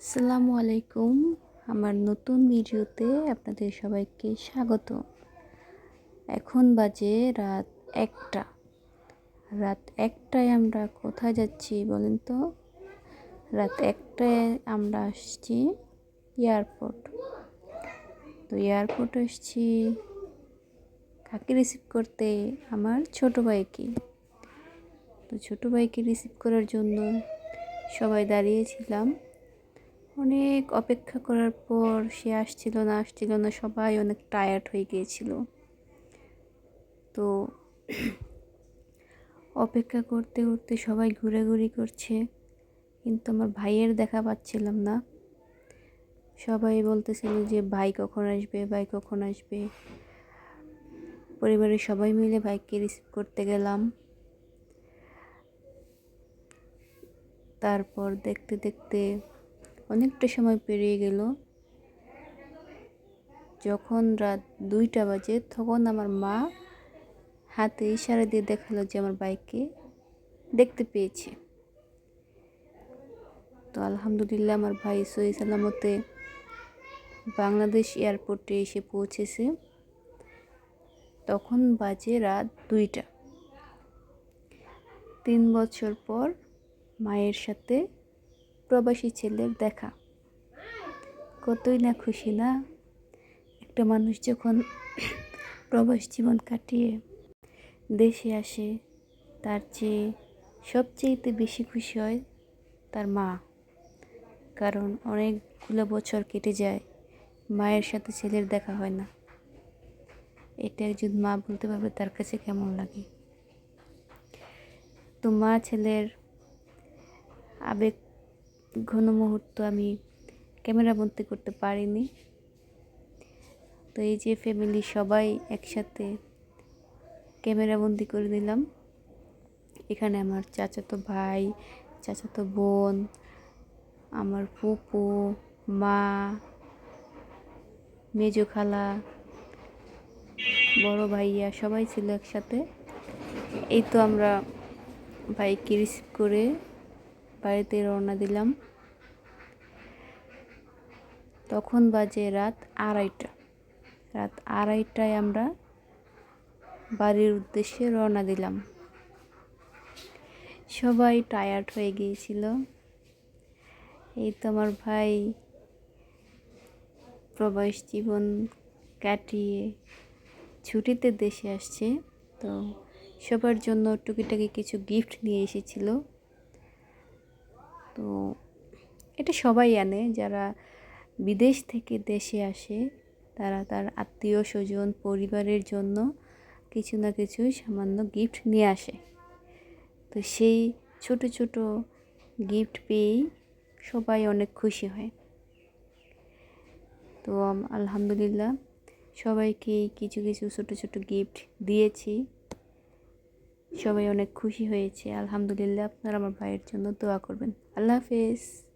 আসসালামু আলাইকুম। আমার নতুন ভিডিওতে আপনাদের সবাইকে স্বাগত। এখন বাজে রাত একটা। রাত একটায় আমরা কোথায় যাচ্ছি বলেন তো? রাত একটায় আমরা আসছি এয়ারপোর্ট। তো এয়ারপোর্ট এসছি কাকে রিসিভ করতে? আমার ছোট ভাইকে। তো ছোটো ভাইকে রিসিভ করার জন্য সবাই দাঁড়িয়েছিলাম। অনেক অপেক্ষা করার পর সে আসছিল না আসছিল না, সবাই অনেক টায়ার্ড হয়ে গিয়েছিল। তো অপেক্ষা করতে করতে সবাই ঘুরাঘুরি করছে, কিন্তু আমার ভাইয়ের দেখা পাচ্ছিলাম না। সবাই বলতেছিল যে, ভাই কখন আসবে? ভাই কখন আসবে? পরিবারের সবাই মিলে ভাইকে রিসিভ করতে গেলাম। তারপর দেখতে দেখতে অনেকটা সময় পেরিয়ে গেল। যখন রাত দুইটা বাজে, তখন আমার মা হাতে ইশারা দিয়ে দেখাল যে আমার বাইককে দেখতে পেয়েছে। তো আলহামদুলিল্লাহ আমার ভাই সই সালামতে বাংলাদেশ এয়ারপোর্টে এসে পৌঁছেছে। তখন বাজে রাত দুইটা। তিন বছর পর মায়ের সাথে প্রবাসী ছেলের দেখা। কতই না খুশি, না? একটা মানুষ যখন প্রবাস জীবন কাটিয়ে দেশে আসে, তার চেয়ে সবচেয়েতে বেশি খুশি হয় তার মা। কারণ অনেকগুলো বছর কেটে যায়, মায়ের সাথে ছেলের দেখা হয় না। এটা একজন মা বলতে পারবে তার কাছে কেমন লাগে? তো মা ছেলের আবেগ ঘন মুহূর্ত আমি ক্যামেরা বন্দি করতে পারিনি। তো এই যে ফ্যামিলি সবাই একসাথে ক্যামেরা বন্দি করে নিলাম। এখানে আমার চাচাতো ভাই, চাচাতো বোন, আমার ফুপু, মা, মেজো খালা, বড় ভাইয়া সবাই ছিল একসাথে। এই তো আমরা বাইককে রিসিভ করে বাড়িতে রওনা দিলাম। তখন বাজে রাত আড়াইটা। রাত আড়াইটায় আমরা বাড়ির উদ্দেশ্যে রওনা দিলাম। সবাই টায়ার্ড হয়ে গিয়েছিল। এই তো আমার ভাই প্রবাস জীবন কাটিয়ে ছুটিতে দেশে আসছে। তো সবার জন্য টুকিটাকি কিছু গিফট নিয়ে এসেছিল। তো এটা সবাই আনে। যারা বিদেশ থেকে দেশে আসে, তারা তার আত্মীয় স্বজন, পরিবারের জন্য কিছু না কিছু সামান্য গিফট নিয়ে আসে। তো সেই ছোট ছোট গিফট পেয়েই সবাই অনেক খুশি হয়। তো আলহামদুলিল্লাহ সবাইকে কিছু কিছু ছোট ছোট গিফট দিয়েছি। সবাই অনেক খুশি হয়েছে। আলহামদুলিল্লাহ আপনারা আমার ভাইয়ের জন্য দোয়া করবেন। আল্লাহ হাফেজ।